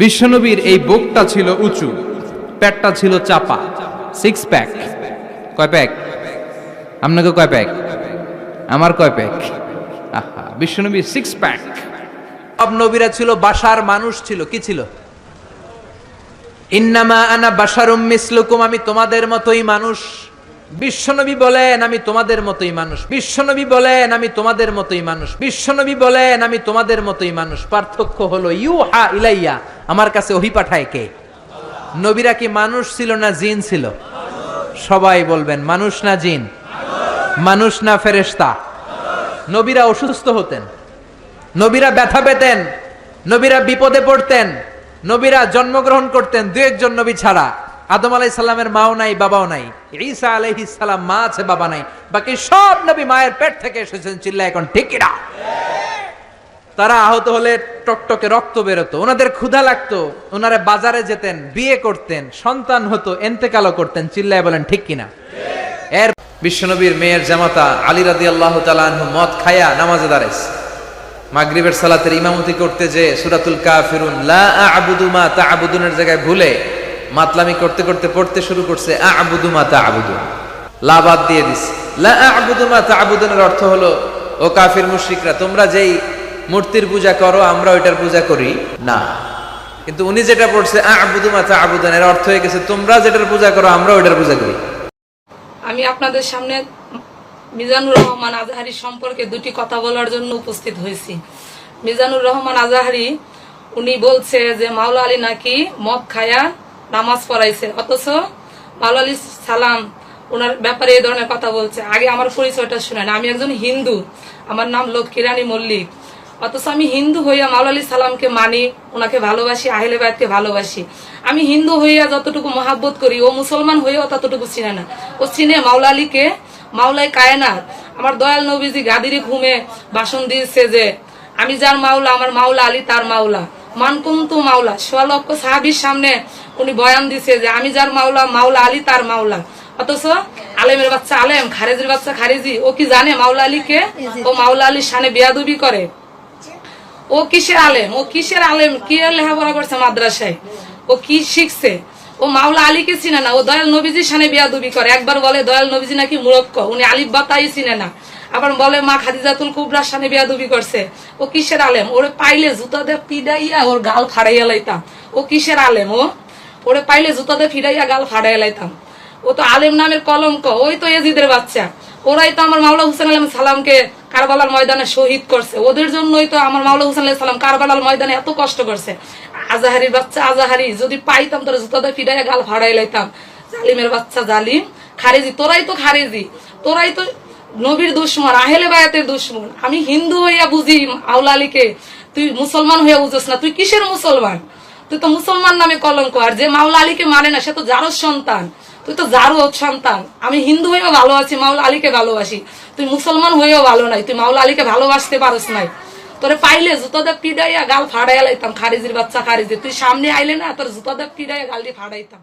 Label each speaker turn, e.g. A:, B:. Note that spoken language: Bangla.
A: বিশ্বনবীর এই বুকটা ছিল উঁচু প্যাটটা ছিল চাপা সিক্স প্যাক কয় প্যাক আপনাকে কয় প্যাক আমার কয় প্যাক আহা বিশ্বনবীর সিক্স প্যাক সব নবীরা ছিল, বাসার মানুষ ছিল, কি ছিল? ইন্নামা আনা বাসারুম মিসলুকুম, আমি তোমাদের মতোই মানুষ। বিশ্বনবী বলেন, আমি তোমাদের মতোই মানুষ। বিশ্বনবী বলেন, আমি তোমাদের মতোই মানুষ। বিশ্বনবী বলেন, আমি তোমাদের মতোই মানুষ। পার্থক্য হলো ইউ হা ইলাইয়া। আমার কাছে ওহি পাঠায় কে? নবীরা কি মানুষ ছিল না জিন ছিল? সবাই বলবেন, মানুষ না জিন। মানুষ না ফেরেশতা? নবীরা অসুস্থ হতেন। নবীরা ব্যথা পেতেন। নবীরা বিপদে পড়তেন। নবীরা জন্মগ্রহণ করতেন। দু একজন নবী ছাড়া। আদম আলাই সাল্লামের মাও নাই, বাবাও নাই। ঈসা সালাম মা আছে, বাবা নাই। বাকি সব নবী মায়ের পেট থেকে এসেছেন চিল্লা এখন ঠিকিরা তারা আহত হলে টকটকে রক্ত বেরোতো, ওনাদের ক্ষুধা লাগতো, ওনারা বাজারে যেতেন, বিয়ে করতেন, সন্তান হতো, এন্তেকালও করতেন, চিল্লায় বলেন ঠিক কিনা? এর বিশ্বনবীর মেয়ের জামাতা আলী রাদি আল্লাহ তালানহু মদ খায়া নামাজে দাঁড়াইছে। মাগরিবের সালাতের ইমামতি করতে যে সুরাতুল কাফিরুন লা আবুদু মা আবুদুনের জায়গায় ভুলে মাতলামি করতে করতে পড়তে শুরু করছে, আবুদু মা তাআবুদুন লা বাদ দিয়ে দিস লা আবুদু মা তাআবুদুনের অর্থ হলো, ও কাফির মুশরিকরা, তোমরা যেই মূর্তির পূজা করো, আমরা ওইটার পূজা করি। না। কিন্তু উনি যেটা পড়ছে, আবুদু মা তাআবুদুন এর অর্থ হয়ে গেছে, তোমরা যেটার পূজা করো, আমরা ওইটার পূজা করি।
B: আমি আপনাদের সামনে মিজানুর রহমান আজাহারি সম্পর্কে দুটি কথা বলার জন্য উপস্থিত হয়েছি। মিজানুর রহমান আজাহারি, উনি বলছে যে, মাওলা আলী নাকি মদ খায়া নামাজ পড়াইছে অথচ মাওলা আলী সালাম ওনার ব্যাপারে এই ধরনের কথা বলছে। আগে আমার পরিচয়টা শুনেন। আমি একজন হিন্দু। আমার নাম লক্ষ্মীরানী মল্লিক। অথচ আমি হিন্দু হইয়া মাওলা আলী সালামকে মানি, ওনাকে ভালোবাসি, আহলে বায়তকে ভালোবাসি। আমি হিন্দু হইয়া যতটুকু মহাব্বত করি, ও মুসলমান হইয়াও ততটুকু চিনে না। ও চিনে মাওলা আলীকে মাওলাই কায়নাত। আমার দয়াল নবীজি গাদিরি ঘুমে ভাষণ দিয়েছে যে, আমি যার মাওলা, আমার মাওলা আলী তার মাওলা। মানকুন্তু মাওলা। সোয়া লক্ষ সাহাবির সামনে উনি বয়ান দিছে যে, আমি যার মাওলা মাওলা আলী তার মাওলা। অথচ আলেমের বাচ্চা আলেম, খারেজির বাচ্চা খারেজি, ও কি জানে মাওলা আলীকে ও মাওলা আলীর সানে বেয়াদুবি করে। ও কিসের আলেম? ও কিসের আলেম? কি লেখাপড়া করছে মাদ্রাসায়? ও কি শিখছে? ও মাওলা আলীকে চিনে না। ও দয়াল নবীজির সানে বিয়াদুবি করে। একবার বলে, দয়াল নবীজি নাকি মুরক্ক? উনি আলিফ বাতাই চিনে না। আবার বলে, মা খাদিজাতুল কুবরার সানে বিয়াদুবি করছে। ও কিসের আলেম? ওরে পাইলে জুতা দিয়ে পিডাইয়া ওর গাল ফাড়াইয়া লাইতাম। ও কিসের আলেম, ও? ওরে পাইলে জুতা দিয়ে ফিরাইয়া গাল ফাড়াইয়া লাইতাম। ও তো আলেম নামের কলঙ্ক, ওই তো এজিদের বাচ্চা। ওরাই তো আমার মাওলা হুসেন আলম সালামকে কারবালার ময়দানে শহীদ করছে। ওদের জন্যই তো আমার মাওলা হুসেন আলাহ সালাম কারবালার ময়দানে এত কষ্ট করছে। আজাহারির বাচ্চা আজাহারি, যদি পাইতাম তোরা জুতাতে ফিরাইয়া গাল ফাড়াই লাইতাম। জালিমের বাচ্চা জালিম। খারেজি, তোরাই তো খারেজি। তোরাই তো নবীর দুশ্মন, আহেলে বায়াতের দুশ্মন। আমি হিন্দু হইয়া বুঝি আউলা আলীকে, তুই মুসলমান হইয়া বুঝোস না, তুই কিসের মুসলমান? তুই তো মুসলমান নামে কলঙ্ক, আর যে মাওলা আলীকে মানে না, সে তো জারোর সন্তান। তুই তো জারো সন্তান। আমি হিন্দু হয়েও ভালো আছি, মাওলা আলীকে ভালোবাসি। তুই মুসলমান হয়েও ভালো নাই, তুই মাওলা আলীকে ভালোবাসতে পারস নাই। তোরে পাইলে জুতাতে পিডাইয়া গাল ফাড়াইয়া লাইতাম, খারিজির বাচ্চা খারিজি তুই সামনে আইলে না, তোর জুতাতে পিডাইয়া গাল দিয়ে ফাড়াইতাম।